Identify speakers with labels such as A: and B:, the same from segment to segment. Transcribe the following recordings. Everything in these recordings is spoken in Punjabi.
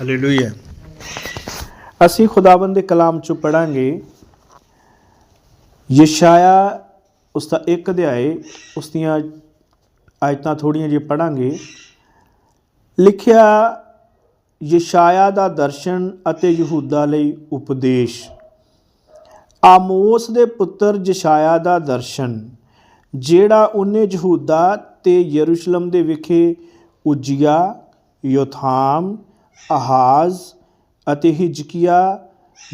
A: ਹਾਲੇਲੂਇਆ ਅਸੀਂ ਖੁਦਾਵੰਦ ਦੇ ਕਲਾਮ ਚੋਂ ਪੜਾਂਗੇ ਯਸ਼ਾਇਆ, ਉਸ ਦਾ ਇੱਕ ਅਧਿਆਏ, ਉਸ ਦੀਆਂ ਆਇਤਾਂ ਥੋੜੀਆਂ ਜਿਹੀਆਂ ਪੜਾਂਗੇ ਲਿਖਿਆ, ਯਸ਼ਾਇਆ ਦਾ ਦਰਸ਼ਨ ਅਤੇ ਯਹੂਦਾ ਲਈ ਉਪਦੇਸ਼। ਆਮੋਸ ਦੇ ਪੁੱਤਰ ਯਸ਼ਾਇਆ ਦਾ ਦਰਸ਼ਨ, ਜਿਹੜਾ ਉਹਨੇ ਯਹੂਦਾ ਤੇ ਯਰੂਸ਼ਲਮ ਦੇ ਵਿਖੇ ਉਜੀਆ, ਯੋਥਾਮ ਆਹਾਜ਼ ਅਤੇ ਹਿਜਕੀਆ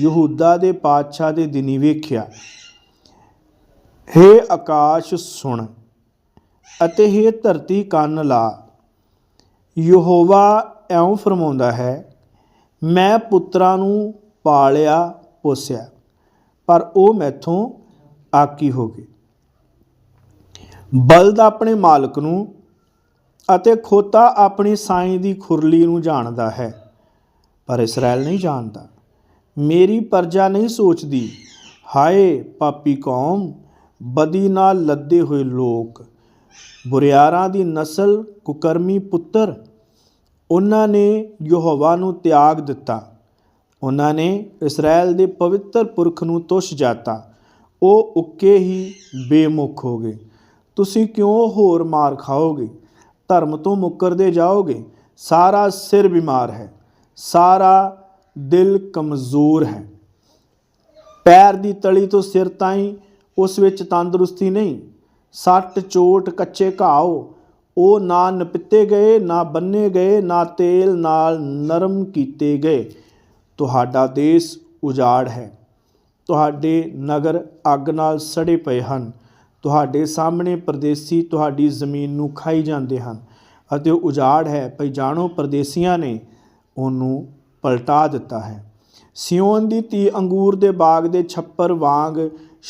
A: ਯਹੂਦਾ ਦੇ ਪਾਤਸ਼ਾਹ ਦੇ ਦਿਨੀ ਵੇਖਿਆ। ਹੇ ਆਕਾਸ਼ ਸੁਣ ਅਤੇ ਹੇ ਧਰਤੀ ਕੰਨ ਲਾ। ਯਹੋਵਾ ਐਉਂ ਫਰਮਾਉਂਦਾ ਹੈ, ਮੈਂ ਪੁੱਤਰਾਂ ਨੂੰ ਪਾਲਿਆ ਪੋਸਿਆ, ਪਰ ਉਹ ਮੈਥੋਂ ਆਕੀ ਹੋ ਗਏ। ਬਲਦ ਆਪਣੇ ਮਾਲਕ ਨੂੰ ਅਤੇ ਖੋਤਾ ਆਪਣੀ ਸਾਈਂ ਦੀ ਖੁਰਲੀ ਨੂੰ ਜਾਣਦਾ ਹੈ। ਪਰ ਇਸਰਾਇਲ ਨਹੀਂ ਜਾਣਦਾ। ਮੇਰੀ ਪਰਜਾ ਨਹੀਂ ਸੋਚਦੀ। ਹਾਏ, ਪਾਪੀ ਕੌਮ, ਬਦੀ ਨਾਲ ਲੱਦੇ ਹੋਏ ਲੋਕ, ਬੁਰਿਆਰਾਂ ਦੀ ਨਸਲ, ਕੁਕਰਮੀ ਪੁੱਤਰ, ਉਹਨਾਂ ਨੇ ਯਹੋਵਾ ਨੂੰ ਤਿਆਗ ਦਿੱਤਾ। ਉਹਨਾਂ ਨੇ ਇਸਰਾਇਲ ਦੇ ਪਵਿੱਤਰ ਪੁਰਖ ਨੂੰ ਤੁਸ਼ ਜਾਤਾ। ਉਹ ਉੱਕੇ ਹੀ ਬੇਮੁਖ ਹੋ ਗਏ। ਤੁਸੀਂ ਕਿਉਂ ਹੋਰ ਮਾਰ ਖਾਓਗੇ? ਧਰਮ ਤੋਂ ਮੁੱਕਰਦੇ ਜਾਓਗੇ, ਸਾਰਾ ਸਿਰ ਬਿਮਾਰ ਹੈ, ਸਾਰਾ ਦਿਲ ਕਮਜ਼ੋਰ ਹੈ। ਪੈਰ ਦੀ ਤਲੀ ਤੋਂ ਸਿਰ ਤਾਈਂ ਉਸ ਵਿੱਚ ਤੰਦਰੁਸਤੀ ਨਹੀਂ, ਸੱਟ ਚੋਟ ਕੱਚੇ ਘਾਓ, ਉਹ ਨਾ ਨਪਿੱਤੇ ਗਏ, ਨਾ ਬੰਨੇ ਗਏ, ਨਾ ਤੇਲ ਨਾਲ ਨਰਮ ਕੀਤੇ ਗਏ। ਤੁਹਾਡਾ ਦੇਸ਼ ਉਜਾੜ ਹੈ, ਤੁਹਾਡੇ ਨਗਰ ਅੱਗ ਨਾਲ ਸੜੇ ਪਏ ਹਨ ਤੁਹਾਡੇ ਸਾਹਮਣੇ ਪਰਦੇਸੀ ਤੁਹਾਡੀ ਜ਼ਮੀਨ ਨੂੰ ਖਾਈ ਜਾਂਦੇ ਹਨ ਅਤੇ ਉਹ ਉਜਾੜ ਹੈ, ਭਈ ਜਾਣੋ ਪਰਦੇਸੀਆਂ ਨੇ ਉਹਨੂੰ ਪਲਟਾ ਦਿੱਤਾ ਹੈ। ਸਿਓਨ ਦੀ ਧੀ ਅੰਗੂਰ ਦੇ ਬਾਗ ਦੇ ਛੱਪਰ ਵਾਂਗ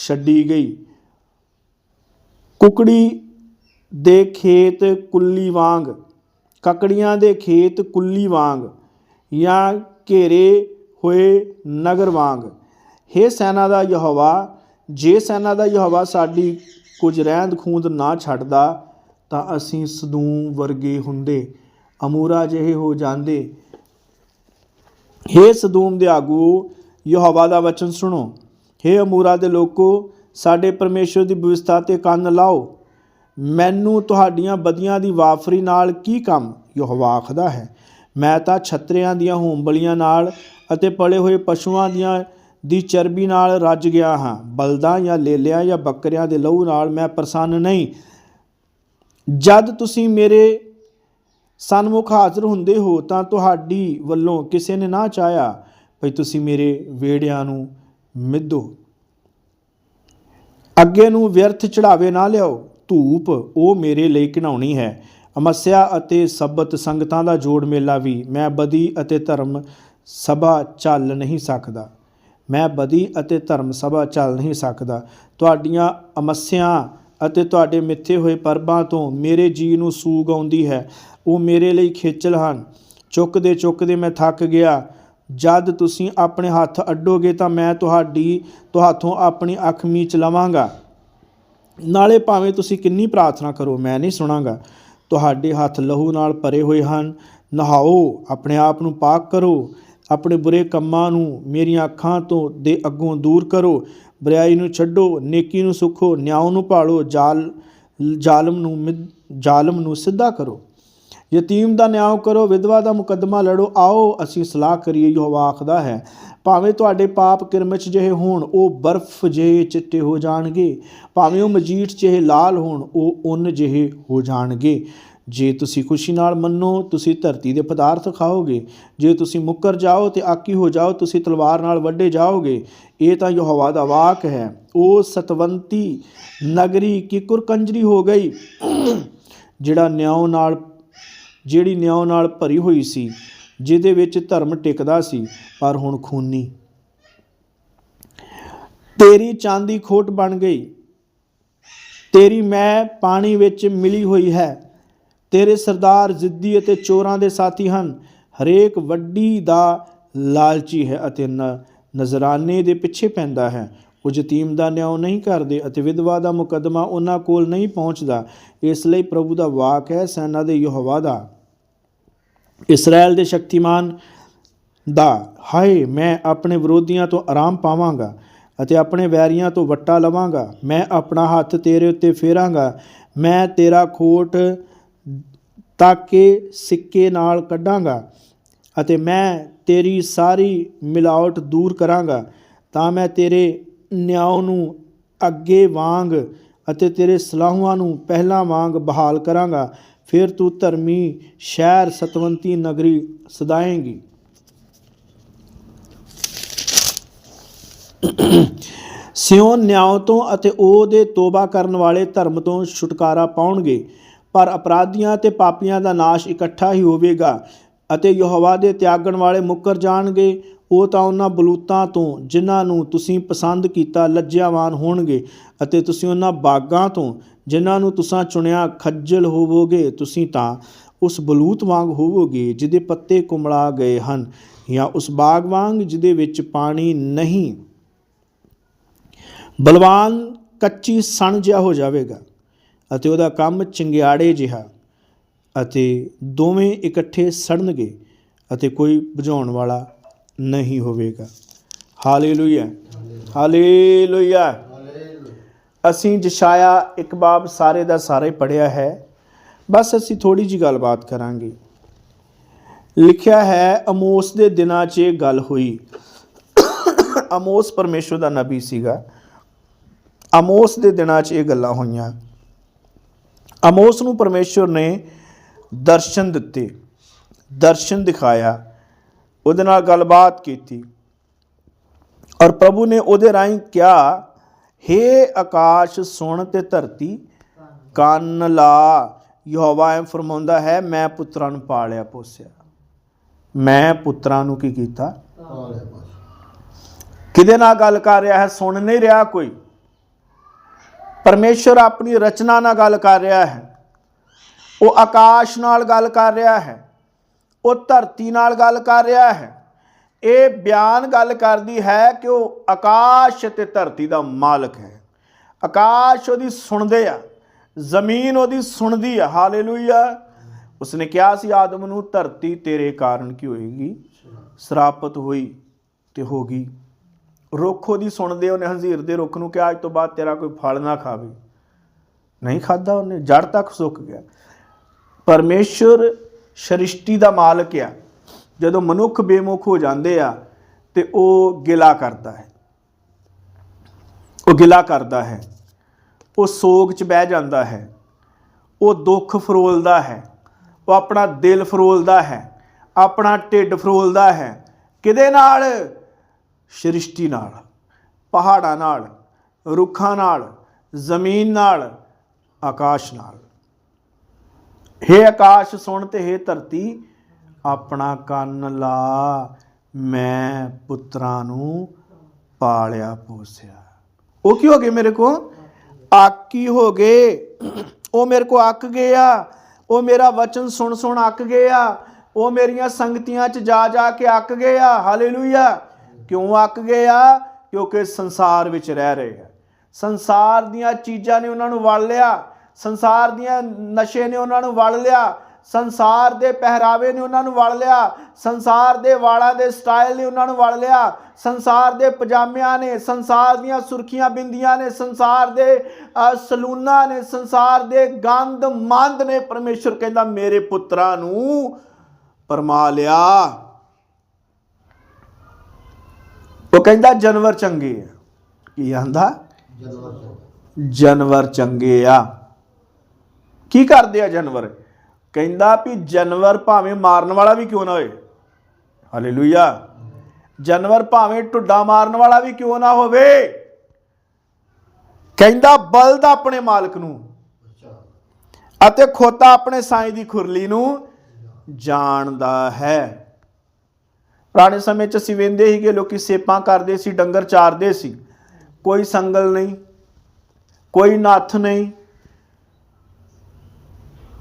A: ਛੱਡੀ ਗਈ। ਕੁਕੜੀ ਦੇ ਖੇਤ ਕੁੱਲੀ ਵਾਂਗ, ਕਕੜੀਆਂ ਦੇ ਖੇਤ ਕੁੱਲੀ ਵਾਂਗ ਜਾਂ ਘੇਰੇ ਹੋਏ ਨਗਰ ਵਾਂਗ। ਹੇ ਸੈਨਾ ਦਾ ਯਹੋਵਾ, ਜੇ ਸੈਨਾ ਦਾ ਯਹੋਵਾ ਸਾਡੀ ਕੁਝ ਰਹਿੰਦ ਖੂੰਦ ਨਾ ਛੱਡਦਾ ਤਾਂ ਅਸੀਂ ਸਦੂਮ ਵਰਗੇ ਹੁੰਦੇ, ਅਮੂਰਾ ਜਿਹੇ ਹੋ ਜਾਂਦੇ। ਹੇ ਸਦੂਮ ਦੇ ਆਗੂ, ਯਹੋਵਾ ਦਾ ਵਚਨ ਸੁਣੋ। ਹੇ ਅਮੂਰਾ ਦੇ ਲੋਕੋ, ਸਾਡੇ ਪਰਮੇਸ਼ਰ ਦੀ ਵਿਵਸਥਾ ਤੇ ਕੰਨ ਲਾਓ। ਮੈਨੂੰ ਤੁਹਾਡੀਆਂ ਬਦੀਆਂ ਦੀ ਵਾਫਰੀ ਨਾਲ ਕੀ ਕੰਮ? ਯਹੋਵਾ ਆਖਦਾ ਹੈ, ਮੈਂ ਤਾਂ ਛਤਰਿਆਂ ਦੀਆਂ ਹੋਂਬਲੀਆਂ ਨਾਲ ਅਤੇ ਪਲੇ ਹੋਏ ਪਸ਼ੂਆਂ ਦੀਆਂ ਦੀ ਚਰਬੀ ਨਾਲ ਰੱਜ ਗਿਆ ਹਾਂ। ਬਲਦਾਂ ਜਾਂ ਲੇਲਿਆਂ ਜਾਂ ਬੱਕਰਿਆਂ ਦੇ ਲਹੂ ਨਾਲ ਮੈਂ ਪ੍ਰਸੰਨ ਨਹੀਂ। ਜਦ ਤੁਸੀਂ ਮੇਰੇ ਸਨਮੁਖ ਹਾਜ਼ਰ ਹੁੰਦੇ ਹੋ ਤਾਂ ਤੁਹਾਡੀ ਵੱਲੋਂ ਕਿਸੇ ਨੇ ਨਾ ਚਾਹਿਆ ਭਈ ਤੁਸੀਂ ਮੇਰੇ ਵੇੜਿਆਂ ਨੂੰ ਮਿੱਧੋ। ਅੱਗੇ ਨੂੰ ਵਿਅਰਥ ਚੜਾਵੇ ਨਾ ਲਿਆਓ। ਧੂਪ ਉਹ ਮੇਰੇ ਲਈ ਘਿਨਾਉਣੀ ਹੈ। ਅਮੱਸਿਆ ਅਤੇ ਸਬਤ ਸੰਗਤਾਂ ਦਾ ਜੋੜ ਮੇਲਾ ਵੀ ਮੈਂ ਬਦੀ ਅਤੇ ਧਰਮ ਸਭਾ ਚੱਲ ਨਹੀਂ ਸਕਦਾ। ਮੈਂ ਬਦੀ ਅਤੇ ਧਰਮ ਸਭਾ ਚੱਲ ਨਹੀਂ ਸਕਦਾ। ਤੁਹਾਡੀਆਂ ਅਮੱਸਿਆ ਅਤੇ ਤੁਹਾਡੇ ਮਿੱਥੇ ਹੋਏ ਪਰਬਾਂ ਤੋਂ ਮੇਰੇ ਜੀ ਨੂੰ ਸੂਗ ਆਉਂਦੀ ਹੈ। ਉਹ ਮੇਰੇ ਲਈ ਖੇਚਲ ਹਨ। ਚੁੱਕਦੇ ਚੁੱਕਦੇ ਮੈਂ ਥੱਕ ਗਿਆ। ਜਦ ਤੁਸੀਂ ਆਪਣੇ ਹੱਥ ਅੱਡੋਗੇ ਤਾਂ ਮੈਂ ਤੁਹਾਡੀ, ਤੁਹਾਥੋਂ ਆਪਣੀ ਅੱਖ ਮੀਚ ਲਵਾਂਗਾ। ਨਾਲੇ ਭਾਵੇਂ ਤੁਸੀਂ ਕਿੰਨੀ ਪ੍ਰਾਰਥਨਾ ਕਰੋ, ਮੈਂ ਨਹੀਂ ਸੁਣਾਂਗਾ। ਤੁਹਾਡੇ ਹੱਥ ਲਹੂ ਨਾਲ ਭਰੇ ਹੋਏ ਹਨ। ਨਹਾਓ, ਆਪਣੇ ਆਪ ਨੂੰ ਪਾਕ ਕਰੋ। ਆਪਣੇ ਬੁਰੇ ਕੰਮਾਂ ਨੂੰ ਮੇਰੀਆਂ ਅੱਖਾਂ ਤੋਂ ਦੇ ਅੱਗੋਂ ਦੂਰ ਕਰੋ ਬਰਿਆਈ ਨੂੰ ਛੱਡੋ, ਨੇਕੀ ਨੂੰ ਸੁਖੋ, ਨਿਆਂ ਨੂੰ ਭਾਲੋ, ਜਾਲ, ਜ਼ਾਲਮ ਨੂੰ ਮਿ- ਜ਼ਾਲਮ ਨੂੰ ਸਿੱਧਾ ਕਰੋ। ਯਤੀਮ ਦਾ ਨਿਆਂ ਕਰੋ, ਵਿਧਵਾ ਦਾ ਮੁਕੱਦਮਾ ਲੜੋ, ਆਓ ਅਸੀਂ ਸਲਾਹ ਕਰੀਏ, ਯਹੋਵਾ ਆਖਦਾ ਹੈ, ਭਾਵੇਂ ਤੁਹਾਡੇ ਪਾਪ ਕਿਰਮਿਚ ਜਿਹੇ ਹੋਣ, ਉਹ ਬਰਫ਼ ਜਿਹੇ ਚਿੱਟੇ ਹੋ ਜਾਣਗੇ, ਭਾਵੇਂ ਉਹ ਮਜੀਠ ਜਿਹੇ ਲਾਲ ਹੋਣ, ਉਹ ਉਨ ਜਿਹੇ ਹੋ ਜਾਣਗੇ। ਜੇ ਤੁਸੀਂ ਖੁਸ਼ੀ ਨਾਲ ਮੰਨੋ, ਤੁਸੀਂ ਧਰਤੀ ਦੇ ਪਦਾਰਥ ਖਾਓਗੇ। ਜੇ ਤੁਸੀਂ ਮੁੱਕਰ ਜਾਓ ਤੇ ਆਕੀ ਹੋ ਜਾਓ, ਤੁਸੀਂ ਤਲਵਾਰ ਨਾਲ ਵੱਢੇ ਜਾਓਗੇ। ਇਹ ਤਾਂ ਯਹੋਵਾ ਦਾ ਵਾਕ ਹੈ। ਉਹ ਸਤਵੰਤੀ ਨਗਰੀ ਕੀ ਕੁਰਕੰਜਰੀ ਹੋ ਗਈ? ਜਿਹੜਾ ਨਿਆਂ ਨਾਲ, ਜਿਹੜੀ ਨਿਆਂ ਨਾਲ ਭਰੀ ਹੋਈ ਸੀ, ਜਿਹਦੇ ਵਿੱਚ ਧਰਮ ਟਿਕਦਾ ਸੀ, ਪਰ ਹੁਣ ਖੂਨੀ। ਤੇਰੀ ਚਾਂਦੀ ਖੋਟ ਬਣ ਗਈ। ਤੇਰੀ ਮੈਂ ਪਾਣੀ ਵਿੱਚ ਮਿਲੀ ਹੋਈ ਹੈ। ਤੇਰੇ ਸਰਦਾਰ ਜ਼ਿੱਦੀ ਅਤੇ ਚੋਰਾਂ ਦੇ ਸਾਥੀ ਹਨ। ਹਰੇਕ ਵੱਡੀ ਦਾ ਲਾਲਚੀ ਹੈ ਅਤੇ ਨ- ਨਜ਼ਰਾਨੇ ਦੇ ਪਿੱਛੇ ਪੈਂਦਾ ਹੈ। ਉਹ ਯਤੀਮ ਦਾ ਨਿਆਂ ਨਹੀਂ ਕਰਦੇ ਅਤੇ ਵਿਧਵਾ ਦਾ ਮੁਕੱਦਮਾ ਉਹਨਾਂ ਕੋਲ ਨਹੀਂ ਪਹੁੰਚਦਾ। ਇਸ ਲਈ ਪ੍ਰਭੂ ਦਾ ਵਾਕ ਹੈ, ਸੈਨਾ ਦੇ ਯਹੋਵਾ ਦਾ। ਇਸਰਾਇਲ ਦੇ ਸ਼ਕਤੀਮਾਨ ਦਾ, ਹਾਏ, ਮੈਂ ਆਪਣੇ ਵਿਰੋਧੀਆਂ ਤੋਂ ਆਰਾਮ ਪਾਵਾਂਗਾ ਅਤੇ ਆਪਣੇ ਵੈਰੀਆਂ ਤੋਂ ਵੱਟਾ ਲਵਾਂਗਾ। ਮੈਂ ਆਪਣਾ ਹੱਥ ਤੇਰੇ ਉੱਤੇ ਫੇਰਾਂਗਾ। ਮੈਂ ਤੇਰਾ ਖੋਟ ਤਾਕੇ ਸਿੱਕੇ ਨਾਲ ਕੱਢਾਂਗਾ ਅਤੇ ਮੈਂ ਤੇਰੀ ਸਾਰੀ ਮਿਲਾਵਟ ਦੂਰ ਕਰਾਂਗਾ, ਤਾਂ ਮੈਂ ਤੇਰੇ ਨਿਆਂ ਨੂੰ ਅੱਗੇ ਵਾਂਗ ਅਤੇ ਤੇਰੇ ਸਲਾਹੁਆਂ ਨੂੰ ਪਹਿਲਾਂ ਵਾਂਗ ਬਹਾਲ ਕਰਾਂਗਾ। ਫਿਰ ਤੂੰ ਧਰਮੀ ਸ਼ਹਿਰ ਸਤਵੰਤੀ ਨਗਰੀ ਸਦਾਏਂਗੀ। ਸਿਉਨ ਨਿਆਂ ਤੋਂ ਅਤੇ ਉਹਦੇ ਤੋਬਾ ਕਰਨ ਵਾਲੇ ਧਰਮ ਤੋਂ ਛੁਟਕਾਰਾ ਪਾਉਣਗੇ। ਪਰ ਅਪਰਾਧੀਆਂ ਤੇ ਪਾਪੀਆਂ ਦਾ ਨਾਸ਼ ਇਕੱਠਾ ਹੀ ਹੋਵੇਗਾ ਅਤੇ ਯਹੋਵਾ ਦੇ ਤਿਆਗਣ ਵਾਲੇ ਮੁੱਕਰ ਜਾਣਗੇ। ਉਹ ਤਾਂ ਉਹਨਾਂ ਬਲੂਤਾਂ ਤੋਂ, ਜਿਨ੍ਹਾਂ ਨੂੰ ਤੁਸੀਂ ਪਸੰਦ ਕੀਤਾ ਲੱਜਿਆਵਾਨ ਹੋਣਗੇ ਅਤੇ ਤੁਸੀਂ ਉਹਨਾਂ ਬਾਗਾਂ ਤੋਂ, ਜਿਨ੍ਹਾਂ ਨੂੰ ਤੁਸੀਂ ਚੁਣਿਆ ਖੱਜਲ ਹੋਵੋਗੇ, ਤੁਸੀਂ ਤਾਂ ਉਸ ਬਲੂਤ ਵਾਂਗ ਹੋਵੋਗੇ ਜਿਹਦੇ ਪੱਤੇ ਕੁਮਲਾ ਗਏ ਹਨ ਜਾਂ ਉਸ ਬਾਗ ਵਾਂਗ ਜਿਹਦੇ ਵਿੱਚ ਪਾਣੀ ਨਹੀਂ। ਬਲਵਾਨ ਕੱਚੀ ਸਣ ਜਿਹਾ ਹੋ ਜਾਵੇਗਾ। ਅਤੇ ਉਹਦਾ ਕੰਮ ਚਿੰਗਿਆੜੇ ਜਿਹਾ ਅਤੇ ਦੋਵੇਂ ਇਕੱਠੇ ਸੜਨਗੇ ਅਤੇ ਕੋਈ ਬੁਝਾਉਣ ਵਾਲਾ ਨਹੀਂ ਹੋਵੇਗਾ। ਹਾਲੇਲੂਇਆ। ਹਾਲੇਲੂਇਆ। ਅਸੀਂ ਜਸ਼ਾਇਆ ਇੱਕ ਬਾਬ ਸਾਰੇ ਦਾ ਸਾਰੇ ਪੜਿਆ ਹੈ। ਬਸ ਅਸੀਂ ਥੋੜੀ ਜੀ ਗੱਲਬਾਤ ਕਰਾਂਗੇ। ਲਿਖਿਆ ਹੈ, ਅਮੋਸ ਦੇ ਦਿਨਾਂ 'ਚ ਇਹ ਗੱਲ ਹੋਈ। ਅਮੋਸ ਪਰਮੇਸ਼ਵਰ ਦਾ ਨਬੀ ਸੀਗਾ। ਅਮੋਸ ਦੇ ਦਿਨਾਂ 'ਚ ਇਹ ਗੱਲਾਂ ਹੋਈਆਂ। ਅਮੋਸ ਨੂੰ ਪਰਮੇਸ਼ਵਰ ਨੇ ਦਰਸ਼ਨ ਦਿੱਤੇ। ਦਰਸ਼ਨ ਦਿਖਾਇਆ। ਉਹਦੇ ਨਾਲ ਗੱਲਬਾਤ ਕੀਤੀ। ਔਰ ਪ੍ਰਭੂ ਨੇ ਉਹਦੇ ਰਾਹੀਂ ਕਿਹਾ ਹੇ ਆਕਾਸ਼ ਸੁਣ ਤੇ ਧਰਤੀ ਕੰਨ ਲਾ। ਯਹੋਵਾ ਐ ਫਰਮਾਉਂਦਾ ਹੈ ਮੈਂ ਪੁੱਤਰਾਂ ਨੂੰ ਪਾਲਿਆ ਪੋਸਿਆ। ਮੈਂ ਪੁੱਤਰਾਂ ਨੂੰ ਕੀ ਕੀਤਾ? ਕਿਹਦੇ ਨਾਲ ਗੱਲ ਕਰ ਰਿਹਾ ਹੈ? ਸੁਣ ਨਹੀਂ ਰਿਹਾ ਕੋਈ। ਪਰਮੇਸ਼ਰ ਆਪਣੀ ਰਚਨਾ ਨਾਲ ਗੱਲ ਕਰ ਰਿਹਾ ਹੈ। ਉਹ ਆਕਾਸ਼ ਨਾਲ ਗੱਲ ਕਰ ਰਿਹਾ ਹੈ। ਉਹ ਧਰਤੀ ਨਾਲ ਗੱਲ ਕਰ ਰਿਹਾ ਹੈ। ਇਹ ਬਿਆਨ ਗੱਲ ਕਰਦੀ ਹੈ ਕਿ ਉਹ ਆਕਾਸ਼ ਤੇ ਧਰਤੀ ਦਾ ਮਾਲਕ ਹੈ। ਆਕਾਸ਼ ਉਹਦੀ ਸੁਣਦੇ ਆ, ਜ਼ਮੀਨ ਉਹਦੀ ਸੁਣਦੀ ਆ। ਹਾਲੇਲੂਇਆ। ਉਸਨੇ ਕਿਹਾ ਸੀ, ਆਦਮ ਨੂੰ ਧਰਤੀ ਤੇਰੇ ਕਾਰਨ ਕੀ ਹੋਏਗੀ? ਸਰਾਪਤ ਹੋਈ ਤੇ ਹੋ ਗਈ। ਰੁੱਖ ਉਹਦੀ ਸੁਣਦੇ ਉਹਨੇ ਹੰਜ਼ੀਰ ਦੇ ਰੁੱਖ ਨੂੰ ਕਿਹਾ ਅੱਜ ਤੋਂ ਬਾਅਦ ਤੇਰਾ ਕੋਈ ਫਲ ਨਾ ਖਾਵੇ। ਨਹੀਂ ਖਾਦਾ ਉਹਨੇ, ਜੜ ਤੱਕ ਸੁੱਕ ਗਿਆ। ਪਰਮੇਸ਼ਰ ਸ੍ਰਿਸ਼ਟੀ ਦਾ ਮਾਲਕ ਆ। ਜਦੋਂ ਮਨੁੱਖ ਬੇਮੁਖ ਹੋ ਜਾਂਦੇ ਆ, ਤੇ ਉਹ ਗਿਲਾ ਕਰਦਾ ਹੈ। ਉਹ ਗਿਲਾ ਕਰਦਾ ਹੈ। ਉਹ ਸੋਗ 'ਚ ਬਹਿ ਜਾਂਦਾ ਹੈ। ਉਹ ਦੁੱਖ ਫਰੋਲਦਾ ਹੈ। ਉਹ ਆਪਣਾ ਦਿਲ ਫਰੋਲਦਾ ਹੈ। ਆਪਣਾ ਢਿੱਡ ਫਰੋਲਦਾ ਹੈ। ਕਿਹਦੇ ਨਾਲ? ਸ੍ਰਿਸ਼ਟੀ ਨਾਲ, ਪਹਾੜਾਂ ਨਾਲ, ਰੁੱਖਾਂ ਨਾਲ, ਜ਼ਮੀਨ ਨਾਲ, ਆਕਾਸ਼ ਨਾਲ। ਹੇ ਆਕਾਸ਼, ਸੁਣ ਤੇ ਹੇ ਧਰਤੀ, ਆਪਣਾ ਕੰਨ ਲਾ, ਮੈਂ ਪੁੱਤਰਾਂ ਨੂੰ ਪਾਲਿਆ ਪੋਸਿਆ। ਉਹ ਕੀ ਹੋ ਗਏ ਮੇਰੇ ਕੋ ਆਕੀ ਹੋ ਗਏ? ਉਹ ਮੇਰੇ ਕੋ ਅੱਕ ਗਏ ਆ। ਉਹ ਮੇਰਾ ਵਚਨ ਸੁਣ ਸੁਣ ਅੱਕ ਗਏ ਆ। ਉਹ ਮੇਰੀਆਂ ਸੰਗਤੀਆਂ 'ਚ ਜਾ ਜਾ ਕੇ ਅੱਕ ਗਏ ਆ। ਹਾਲੇਲੂਇਆ। ਕਿਉਂ ਅੱਕ ਗਏ ਆ? ਕਿਉਂਕਿ ਸੰਸਾਰ ਵਿੱਚ ਰਹਿ ਰਹੇ ਆ। ਸੰਸਾਰ ਦੀਆਂ ਚੀਜ਼ਾਂ ਨੇ ਉਹਨਾਂ ਨੂੰ ਵੜ ਲਿਆ। ਸੰਸਾਰ ਦੀਆਂ ਨਸ਼ੇ ਨੇ ਉਹਨਾਂ ਨੂੰ ਵੜ ਲਿਆ। ਸੰਸਾਰ ਦੇ ਪਹਿਰਾਵੇ ਨੇ ਉਹਨਾਂ ਨੂੰ ਵੜ ਲਿਆ। ਸੰਸਾਰ ਦੇ ਵਾਲਾਂ ਦੇ ਸਟਾਈਲ ਨੇ ਉਹਨਾਂ ਨੂੰ ਵੜ ਲਿਆ। ਸੰਸਾਰ ਦੇ ਪਜਾਮਿਆਂ ਨੇ ਸੰਸਾਰ ਦੀਆਂ ਸੁਰਖੀਆਂ ਬਿੰਦੀਆਂ ਨੇ ਸੰਸਾਰ ਦੇ ਅ, ਸਲੂਨਾਂ ਨੇ ਸੰਸਾਰ ਦੇ ਗੰਦ ਮੰਦ ਨੇ। ਪਰਮੇਸ਼ਰ ਕਹਿੰਦਾ ਮੇਰੇ ਪੁੱਤਰਾਂ ਨੂੰ ਪਰਮਾ ਲਿਆ। ਉਹ ਕਹਿੰਦਾ ਜਾਨਵਰ ਚੰਗੇ ਆ। ਕੀ ਆਂਦਾ? ਜਾਨਵਰ ਚੰਗੇ ਆ। ਕੀ ਕਰਦੇ ਆ ਜਾਨਵਰ? ਕਹਿੰਦਾ ਵੀ ਜਾਨਵਰ ਭਾਵੇਂ ਮਾਰਨ ਵਾਲਾ ਵੀ ਕਿਉਂ ਨਾ ਹੋਏ। ਹਾਲੇਲੂਇਆ। ਜਾਨਵਰ ਭਾਵੇਂ ਢੁੱਡਾ ਮਾਰਨ ਵਾਲਾ ਵੀ ਕਿਉਂ ਨਾ ਹੋਵੇ। ਕਹਿੰਦਾ ਬਲਦ ਆਪਣੇ ਮਾਲਕ ਨੂੰ ਅਤੇ ਖੋਤਾ ਆਪਣੇ ਸਾਈਂ ਦੀ ਖੁਰਲੀ ਨੂੰ ਜਾਣਦਾ ਹੈ। ਪੁਰਾਣੇ ਸਮੇਂ 'ਚ ਅਸੀਂ ਵੇਂਦੇ ਸੀਗੇ, ਲੋਕੀ ਸੇਪਾਂ ਕਰਦੇ ਸੀ, ਡੰਗਰ ਚਾਰਦੇ ਸੀ। ਕੋਈ ਸੰਗਲ ਨਹੀਂ, ਕੋਈ ਨੱਥ ਨਹੀਂ।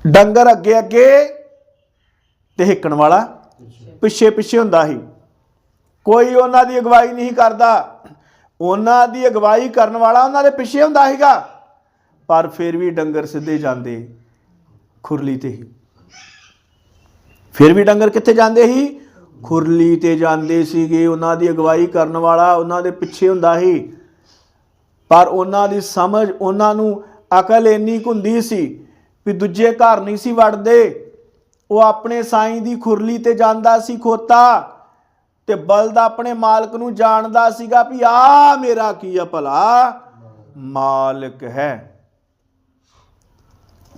A: ਡੰਗਰ ਅੱਗੇ ਅੱਗੇ ਤੇ ਹਿੱਕਣ ਵਾਲਾ ਪਿੱਛੇ ਪਿੱਛੇ ਹੁੰਦਾ ਸੀ। ਕੋਈ ਉਹਨਾਂ ਦੀ ਅਗਵਾਈ ਨਹੀਂ ਕਰਦਾ। ਉਹਨਾਂ ਦੀ ਅਗਵਾਈ ਕਰਨ ਵਾਲਾ ਉਹਨਾਂ ਦੇ ਪਿੱਛੇ ਹੁੰਦਾ ਸੀਗਾ। ਪਰ ਫਿਰ ਵੀ ਡੰਗਰ ਸਿੱਧੇ ਜਾਂਦੇ ਖੁਰਲੀ ਤੇ ਹੀ। ਫਿਰ ਵੀ ਡੰਗਰ ਕਿੱਥੇ ਜਾਂਦੇ ਸੀ? ਖੁਰਲੀ ਤੇ ਜਾਂਦੇ ਸੀਗੇ, ਉਹਨਾਂ ਦੀ ਅਗਵਾਈ ਕਰਨ ਵਾਲਾ ਉਹਨਾਂ ਦੇ ਪਿੱਛੇ ਹੁੰਦਾ ਸੀ। ਪਰ ਉਹਨਾਂ ਦੀ ਸਮਝ, ਉਹਨਾਂ ਨੂੰ ਅਕਲ ਇੰਨੀ ਕੁ ਹੁੰਦੀ ਸੀ ਵੀ ਦੂਜੇ ਘਰ ਨਹੀਂ ਸੀ ਵੜਦੇ। ਉਹ ਆਪਣੇ ਸਾਈਂ ਦੀ ਖੁਰਲੀ ਤੇ ਜਾਂਦਾ ਸੀ ਖੋਤਾ ਤੇ ਬਲਦ ਆਪਣੇ ਮਾਲਕ ਨੂੰ ਜਾਣਦਾ ਸੀਗਾ ਵੀ ਆ ਮੇਰਾ ਕੀ ਆ ਭਲਾ? ਮਾਲਕ ਹੈ।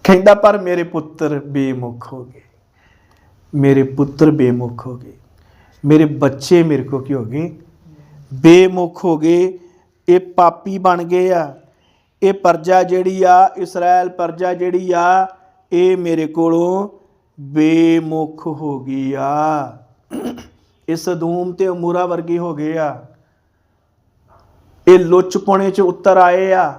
A: ਕਹਿੰਦਾ, ਪਰ ਮੇਰੇ ਪੁੱਤਰ ਬੇਮੁਖ ਹੋ ਗਏ। ਮੇਰੇ ਪੁੱਤਰ ਬੇਮੁਖ ਹੋ ਗਏ। ਮੇਰੇ ਬੱਚੇ ਮੇਰੇ ਕੋ ਕੀ ਹੋ ਗਏ? ਬੇਮੁਖ ਹੋ ਗਏ। ਇਹ ਪਾਪੀ ਬਣ ਗਏ ਆ। ਇਹ ਪਰਜਾ ਜਿਹੜੀ ਆ ਇਸਰਾਇਲ ਪਰਜਾ ਜਿਹੜੀ ਆ, ਇਹ ਮੇਰੇ ਕੋਲੋਂ ਬੇਮੁਖ ਹੋ ਗਈ ਆ। ਇਹ ਸਦੂਮ ਤੇ ਅਮੂਰਾ ਵਰਗੀ ਹੋ ਗਏ ਆ। ਇਹ ਲੁੱਚਪੁਣੇ ਚ ਉੱਤਰ ਆਏ ਆ।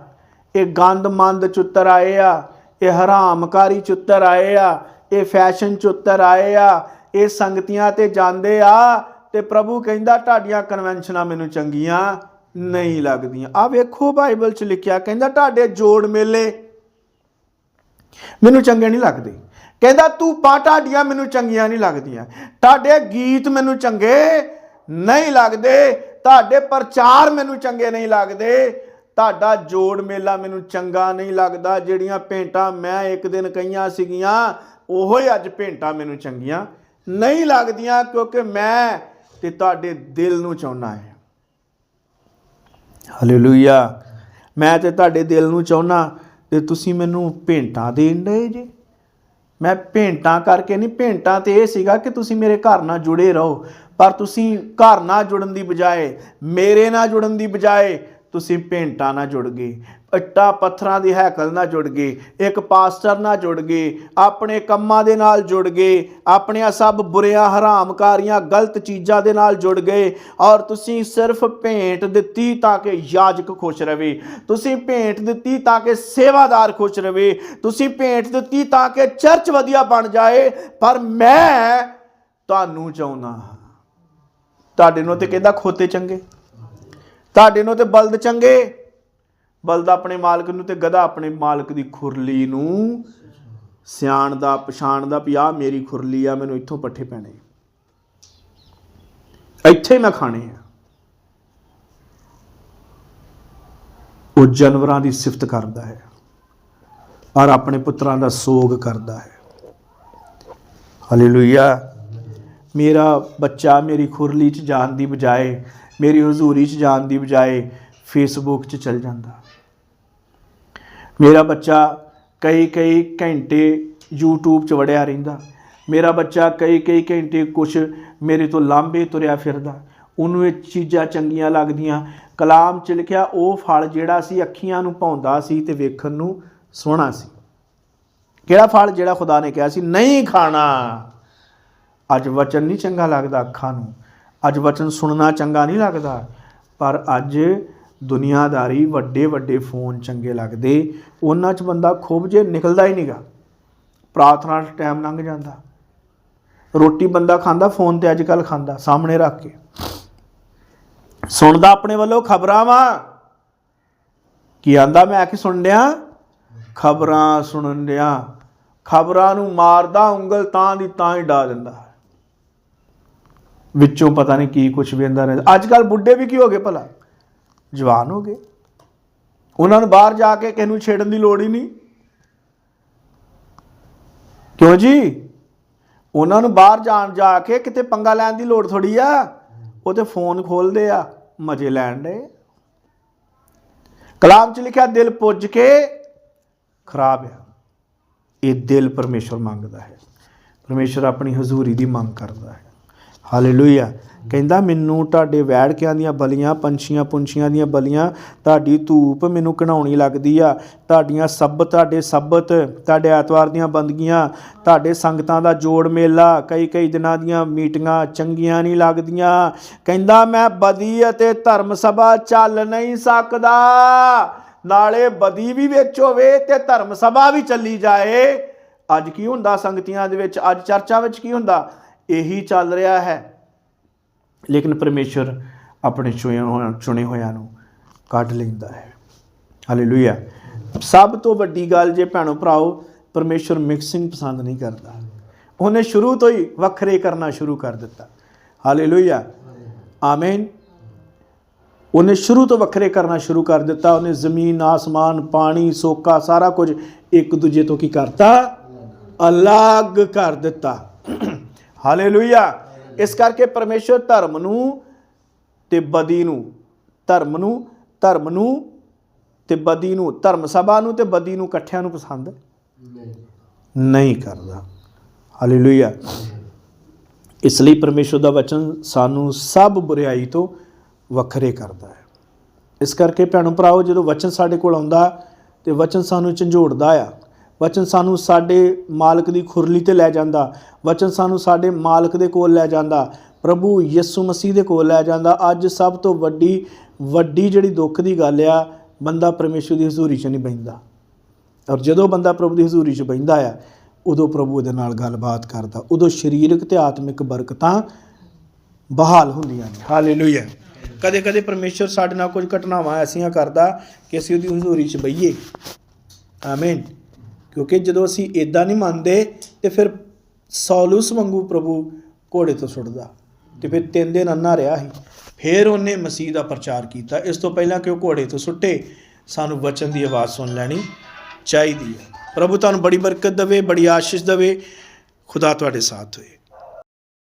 A: ਇਹ ਗੰਦ ਮੰਦ ਚ ਉੱਤਰ ਆਏ ਆ। ਇਹ ਹਰਾਮਕਾਰੀ ਚ ਉੱਤਰ ਆਏ ਆ। ਇਹ ਫੈਸ਼ਨ ਚ ਉੱਤਰ ਆਏ ਆ। ਇਹ ਸੰਗਤੀਆਂ ਤੇ ਜਾਂਦੇ ਆ ਤੇ ਪ੍ਰਭੂ ਕਹਿੰਦਾ ਤੁਹਾਡੀਆਂ ਕਨਵੈਨਸ਼ਨਾਂ ਮੈਨੂੰ ਚੰਗੀਆਂ ਨਹੀਂ ਲੱਗਦੀਆਂ। ਆ ਵੇਖੋ ਬਾਈਬਲ ਚ ਲਿਖਿਆ, ਕਹਿੰਦਾ ਤੁਹਾਡੇ ਜੋੜ ਮੇਲੇ ਮੈਨੂੰ ਚੰਗੇ ਨਹੀਂ ਲੱਗਦੇ। ਕਹਿੰਦਾ ਤੂੰ ਪਾਟਾਡੀਆਂ ਮੈਨੂੰ ਚੰਗੀਆਂ ਨਹੀਂ ਲੱਗਦੀਆਂ। ਤੁਹਾਡੇ ਗੀਤ ਮੈਨੂੰ ਚੰਗੇ ਨਹੀਂ ਲੱਗਦੇ, ਤੁਹਾਡੇ ਪ੍ਰਚਾਰ ਮੈਨੂੰ ਚੰਗੇ ਨਹੀਂ ਲੱਗਦੇ। ਤੁਹਾਡਾ ਜੋੜ ਮੇਲਾ ਮੈਨੂੰ ਚੰਗਾ ਨਹੀਂ ਲੱਗਦਾ, ਜਿਹੜੀਆਂ ਭੇਂਟਾਂ ਮੈਂ ਇੱਕ ਦਿਨ ਕਹੀਆਂ ਸੀਗੀਆਂ, ਉਹੋ ਹੀ ਅੱਜ ਭੇਂਟਾਂ ਮੈਨੂੰ ਚੰਗੀਆਂ ਨਹੀਂ ਲੱਗਦੀਆਂ ਕਿਉਂਕਿ ਮੈਂ ਤੇ ਤੁਹਾਡੇ ਦਿਲ ਨੂੰ ਚਾਹੁੰਦਾ ਹੈ। ਹਾਲੇਲੂਇਆ ਮੈਂ ਤੇ ਤੁਹਾਡੇ ਦਿਲ ਨੂੰ ਚਾਹੁੰਦਾ ਤੇ ਤੁਸੀਂ ਮੈਨੂੰ ਭੇਂਟਾਂ ਦੇਣ ਡਏ ਜੇ। ਮੈਂ ਭੇਂਟਾਂ ਕਰਕੇ ਨਹੀਂ, ਭੇਂਟਾਂ ਤੇ ਇਹ ਸੀਗਾ ਕਿ ਤੁਸੀਂ ਮੇਰੇ ਘਰ ਨਾਲ ਜੁੜੇ ਰਹੋ। ਪਰ ਤੁਸੀਂ ਘਰ ਨਾਲ ਜੁੜਨ ਦੀ ਬਜਾਏ, ਮੇਰੇ ਨਾਲ ਜੁੜਨ ਦੀ ਬਜਾਏ ਤੁਸੀਂ ਭੇਂਟਾਂ ਨਾਲ ਜੁੜ ਗਏ, ਇੱਟਾਂ ਪੱਥਰਾਂ ਦੀ ਹੈਕਲ ਨਾਲ ਜੁੜ ਗਏ, ਇੱਕ ਪਾਸਟਰ ਨਾਲ ਜੁੜ ਗਏ, ਆਪਣੇ ਕੰਮਾਂ ਦੇ ਨਾਲ ਜੁੜ ਗਏ, ਆਪਣੀਆਂ ਸਭ ਬੁਰੀਆਂ, ਹਰਾਮਕਾਰੀਆਂ, ਗਲਤ ਚੀਜ਼ਾਂ ਦੇ ਨਾਲ ਜੁੜ ਗਏ ਔਰ ਤੁਸੀਂ ਸਿਰਫ ਭੇਂਟ ਦਿੱਤੀ ਤਾਂ ਕਿ ਯਾਜਕ ਖੁਸ਼ ਰਵੇ, ਤੁਸੀਂ ਭੇਂਟ ਦਿੱਤੀ ਤਾਂ ਕਿ ਸੇਵਾਦਾਰ ਖੁਸ਼ ਰਵੇ, ਤੁਸੀਂ ਭੇਂਟ ਦਿੱਤੀ ਤਾਂ ਕਿ ਚਰਚ ਵਧੀਆ ਬਣ ਜਾਏ, ਪਰ ਮੈਂ ਤੁਹਾਨੂੰ ਚਾਹੁੰਦਾ ਹਾਂ। ਤੁਹਾਡੇ ਨੂੰ ਤੇ ਕਹਿੰਦਾ ਖੋਤੇ ਚੰਗੇ। ਤੁਹਾਡੇ ਨੂੰ ਤੇ ਬਲਦ ਚੰਗੇ। ਬਲਦ ਆਪਣੇ ਮਾਲਕ ਨੂੰ ਤੇ ਗਧਾ ਆਪਣੇ ਮਾਲਕ ਦੀ ਖੁਰਲੀ ਨੂੰ। ਸਿਆਣ ਦਾ, ਪਛਾਣ ਦਾ ਵੀ ਆਹ ਮੇਰੀ ਖੁਰਲੀ ਆ, ਮੈਨੂੰ ਇੱਥੋਂ ਪੱਠੇ ਪੈਣੇ ਇੱਥੇ ਮੈਂ ਖਾਣੇ ਆ। ਉਹ ਜਾਨਵਰਾਂ ਦੀ ਸਿਫਤ ਕਰਦਾ ਹੈ ਔਰ ਆਪਣੇ ਪੁੱਤਰਾਂ ਦਾ ਸੋਗ ਕਰਦਾ ਹੈ। ਹਾਲੇਲੂਇਆ। ਮੇਰਾ ਬੱਚਾ ਮੇਰੀ ਖੁਰਲੀ 'ਚ ਜਾਣ ਦੀ ਬਜਾਏ ਮੇਰੀ ਹਜ਼ੂਰੀ 'ਚ ਜਾਣ ਦੀ ਬਜਾਏ ਫੇਸਬੁੱਕ 'ਚ ਚਲ ਜਾਂਦਾ। ਮੇਰਾ ਬੱਚਾ ਕਈ ਕਈ ਘੰਟੇ YouTube 'ਚ ਵੜਿਆ ਰਹਿੰਦਾ। ਮੇਰਾ ਬੱਚਾ ਕਈ ਕਈ ਘੰਟੇ ਕੁਛ ਮੇਰੇ ਤੋਂ ਲਾਂਭੇ ਤੁਰਿਆ ਫਿਰਦਾ। ਉਹਨੂੰ ਇਹ ਚੀਜ਼ਾਂ ਚੰਗੀਆਂ ਲੱਗਦੀਆਂ। ਕਲਾਮ 'ਚ ਲਿਖਿਆ, ਉਹ ਫਲ ਜਿਹੜਾ ਸੀ ਅੱਖੀਆਂ ਨੂੰ ਭਾਉਂਦਾ ਸੀ ਤੇ ਵੇਖਣ ਨੂੰ ਸੋਹਣਾ ਸੀ। ਕਿਹੜਾ ਫਲ? ਜਿਹੜਾ ਖੁਦਾ ਨੇ ਕਿਹਾ ਸੀ, ਨਹੀਂ ਖਾਣਾ। ਅੱਜ ਵਚਨ ਨਹੀਂ ਚੰਗਾ ਲੱਗਦਾ ਅੱਖਾਂ ਨੂੰ। ਅੱਜ ਵਚਨ ਸੁਣਨਾ ਚੰਗਾ ਨਹੀਂ ਲੱਗਦਾ। ਪਰ ਅੱਜ ਦੁਨੀਆਦਾਰੀ ਵੱਡੇ ਵੱਡੇ ਫੋਨ ਚੰਗੇ ਲੱਗਦੇ। ਉਹਨਾਂ 'ਚ ਬੰਦਾ ਖੂਬ ਜੇ ਨਿਕਲਦਾ ਹੀ ਨਹੀਂਗਾ ਪ੍ਰਾਰਥਨਾ 'ਚ ਟਾਈਮ ਲੰਘ ਜਾਂਦਾ। ਰੋਟੀ ਬੰਦਾ ਖਾਂਦਾ, ਫੋਨ ਤੇ ਅੱਜ ਕੱਲ ਖਾਂਦਾ, ਸਾਹਮਣੇ ਰੱਖ ਕੇ। ਸੁਣਦਾ ਆਪਣੇ ਵੱਲੋਂ ਖਬਰਾਂ ਵਾ ਕੀ ਆਂਦਾ ਮੈਂ ਆ ਕੇ ਸੁਣ ਲਿਆ? ਖਬਰਾਂ ਸੁਣਨ ਲਿਆ ਖਬਰਾਂ ਨੂੰ ਮਾਰਦਾ ਉਂਗਲ ਤਾਂ ਦੀ ਤਾਂ ਹੀ ਡਾ ਦਿੰਦਾ। ਵਿੱਚੋਂ ਪਤਾ ਨਹੀਂ ਕੀ ਕੁਝ ਵੇਂਦਾ ਰਹਿੰਦਾ। ਅੱਜ ਕੱਲ ਬੁੱਢੇ ਵੀ ਕੀ ਹੋ ਗਏ ਭਲਾ? ਜਵਾਨ ਹੋ ਗਏ। ਉਹਨਾਂ ਨੂੰ ਬਾਹਰ ਜਾ ਕੇ ਕਿਸੇ ਨੂੰ ਛੇੜਨ ਦੀ ਲੋੜ ਹੀ ਨਹੀਂ। ਕਿਉਂ ਜੀ? ਉਹਨਾਂ ਨੂੰ ਬਾਹਰ ਜਾਣ ਜਾ ਕੇ ਕਿਤੇ ਪੰਗਾ ਲੈਣ ਦੀ ਲੋੜ ਥੋੜੀ ਆ। ਉਹ ਤੇ ਫੋਨ ਖੋਲਦੇ ਆ, ਮਜ਼ੇ ਲੈਣ ਦੇ। ਕਲਾਮ 'ਚ ਲਿਖਿਆ, ਦਿਲ ਪੁੱਜ ਕੇ ਖਰਾਬ ਆ। ਇਹ ਦਿਲ ਪਰਮੇਸ਼ਵਰ ਮੰਗਦਾ ਹੈ। ਪਰਮੇਸ਼ਵਰ ਆਪਣੀ ਹਜ਼ੂਰੀ ਦੀ ਮੰਗ ਕਰਦਾ ਹੈ। ਹਾਲੇਲੂਇਆ ਕਹਿੰਦਾ, ਮੈਨੂੰ ਤੁਹਾਡੇ ਵੈੜਕਿਆਂ ਦੀਆਂ ਬਲੀਆਂ, ਪੰਛੀਆਂ ਪੁੰਛੀਆਂ ਦੀਆਂ ਬਲੀਆਂ, ਤੁਹਾਡੀ ਧੂਪ ਮੈਨੂੰ ਘਣਾਉਣੀ ਲੱਗਦੀ ਆ। ਤੁਹਾਡੀਆਂ ਸਬਤ ਤੁਹਾਡੇ ਸਬਤ, ਤੁਹਾਡੇ ਐਤਵਾਰ ਦੀਆਂ ਬੰਦਗੀਆਂ, ਤੁਹਾਡੇ ਸੰਗਤਾਂ ਦਾ ਜੋੜ ਮੇਲਾ ਕਈ ਕਈ ਦਿਨਾਂ ਦੀਆਂ ਮੀਟਿੰਗਾਂ ਚੰਗੀਆਂ ਨਹੀਂ ਲੱਗਦੀਆਂ। ਕਹਿੰਦਾ, ਮੈਂ ਬਦੀ ਅਤੇ ਧਰਮ ਸਭਾ ਚੱਲ ਨਹੀਂ ਸਕਦਾ। ਨਾਲੇ ਬਦੀ ਵੀ ਵਿੱਚ ਹੋਵੇ ਤੇ ਧਰਮ ਸਭਾ ਵੀ ਚੱਲੀ ਜਾਏ। ਅੱਜ ਕੀ ਹੁੰਦਾ? ਸੰਗਤੀਆਂ ਦੇ ਵਿੱਚ, ਅੱਜ ਚਰਚਾ ਵਿੱਚ ਕੀ ਹੁੰਦਾ? ਇਹੀ ਚੱਲ ਰਿਹਾ ਹੈ। ਲੇਕਿਨ ਪਰਮੇਸ਼ਰ ਆਪਣੇ ਚੁਣੇ ਹੋਇਆਂ ਚੁਣੇ ਹੋਇਆਂ ਨੂੰ ਕੱਢ ਲੈਂਦਾ ਹੈ। ਹਾਲੇਲੂਇਆ ਸਭ ਤੋਂ ਵੱਡੀ ਗੱਲ ਜੇ ਭੈਣੋ ਭਰਾਓ, ਪਰਮੇਸ਼ਰ ਮਿਕਸਿੰਗ ਪਸੰਦ ਨਹੀਂ ਕਰਦਾ। ਉਹਨੇ ਸ਼ੁਰੂ ਤੋਂ ਹੀ ਵੱਖਰੇ ਕਰਨਾ ਸ਼ੁਰੂ ਕਰ ਦਿੱਤਾ। ਹਾਲੇਲੂਇਆ ਆਮੇਨ ਉਹਨੇ ਸ਼ੁਰੂ ਤੋਂ ਵੱਖਰੇ ਕਰਨਾ ਸ਼ੁਰੂ ਕਰ ਦਿੱਤਾ। ਉਹਨੇ ਜ਼ਮੀਨ, ਆਸਮਾਨ, ਪਾਣੀ, ਸੋਕਾ, ਸਾਰਾ ਕੁਝ ਇੱਕ ਦੂਜੇ ਤੋਂ ਕੀ ਕਰਤਾ? ਅਲੱਗ ਕਰ ਦਿੱਤਾ। ਹਾਲੇਲੂਇਆ ਇਸ ਕਰਕੇ ਪਰਮੇਸ਼ਰ ਧਰਮ ਨੂੰ ਤੇ ਬਦੀ ਨੂੰ, ਧਰਮ ਨੂੰ ਧਰਮ ਨੂੰ ਤੇ ਬਦੀ ਨੂੰ, ਧਰਮ ਸਭਾ ਨੂੰ ਤੇ ਬਦੀ ਨੂੰ ਇਕੱਠਿਆਂ ਨੂੰ ਪਸੰਦ ਨਹੀਂ ਕਰਦਾ। ਹਾਲੇਲੂਇਆ ਇਸ ਲਈ ਪਰਮੇਸ਼ਰ ਦਾ ਵਚਨ ਸਾਨੂੰ ਸਭ ਬੁਰਾਈ ਤੋਂ ਵੱਖਰੇ ਕਰਦਾ ਹੈ। ਇਸ ਕਰਕੇ ਭੈਣੋ ਭਰਾਓ, ਜਦੋਂ ਵਚਨ ਸਾਡੇ ਕੋਲ ਆਉਂਦਾ ਤੇ ਵਚਨ ਸਾਨੂੰ ਝੰਜੋੜਦਾ ਆ ਵਚਨ ਸਾਨੂੰ ਸਾਡੇ ਮਾਲਕ ਦੀ ਖੁਰਲੀ ਤੇ ਲੈ ਜਾਂਦਾ। ਵਚਨ ਸਾਨੂੰ ਸਾਡੇ ਮਾਲਕ ਦੇ ਕੋਲ ਲੈ ਜਾਂਦਾ। ਪ੍ਰਭੂ ਯਿਸੂ ਮਸੀਹ ਦੇ ਕੋਲ ਲੈ ਜਾਂਦਾ। ਅੱਜ ਸਭ ਤੋਂ ਵੱਡੀ ਵੱਡੀ ਜਿਹੜੀ ਦੁੱਖ ਦੀ ਗੱਲ ਆ, ਬੰਦਾ ਪਰਮੇਸ਼ਰ ਦੀ ਹਜ਼ੂਰੀ 'ਚ ਨਹੀਂ ਬੈਂਦਾ। ਔਰ ਜਦੋਂ ਬੰਦਾ ਪ੍ਰਭੂ ਦੀ ਹਜ਼ੂਰੀ 'ਚ ਬੈਂਦਾ ਆ, ਉਦੋਂ ਪ੍ਰਭੂ ਉਹਦੇ ਨਾਲ ਗੱਲਬਾਤ ਕਰਦਾ। ਉਦੋਂ ਸਰੀਰਕ ਤੇ ਆਤਮਿਕ ਬਰਕਤਾਂ ਬਹਾਲ ਹੁੰਦੀਆਂ ਨੇ। ਹਾਲੇਲੂਇਆ ਕਦੇ ਕਦੇ ਪਰਮੇਸ਼ਰ ਸਾਡੇ ਨਾਲ ਕੁਝ ਘਟਨਾਵਾਂ ਐਸੀਆਂ ਕਰਦਾ ਕਿ ਅਸੀਂ ਉਹਦੀ ਹਜ਼ੂਰੀ 'ਚ ਬਈਏ। ਆਮੀਨ ਕਿਉਂਕਿ ਜਦੋਂ ਅਸੀਂ ਇਦਾਂ ਨਹੀਂ ਮੰਨਦੇ ਤੇ ਫਿਰ ਸੌਲੂਸ ਵਾਂਗੂ ਪ੍ਰਭੂ ਘੋੜੇ ਤੋਂ ਸੁੱਟਦਾ ਤੇ ਫਿਰ ਤਿੰਨ ਦਿਨ ਅੰਨਾ ਰਿਹਾ ਸੀ। ਫਿਰ ਉਹਨੇ ਮਸੀਹ ਦਾ ਪ੍ਰਚਾਰ ਕੀਤਾ। ਇਸ ਤੋਂ ਪਹਿਲਾਂ ਕਿ ਉਹ ਘੋੜੇ ਤੋਂ ਸੁੱਟੇ, ਸਾਨੂੰ ਵਚਨ ਦੀ ਆਵਾਜ਼ ਸੁਣ ਲੈਣੀ ਚਾਹੀਦੀ ਹੈ। ਪ੍ਰਭੂ ਤੁਹਾਨੂੰ ਬੜੀ ਬਰਕਤ ਦੇਵੇ, ਬੜੀ ਆਸ਼ੀਸ਼ ਦੇਵੇ। ਖੁਦਾ ਤੁਹਾਡੇ ਸਾਥ ਹੋਏ।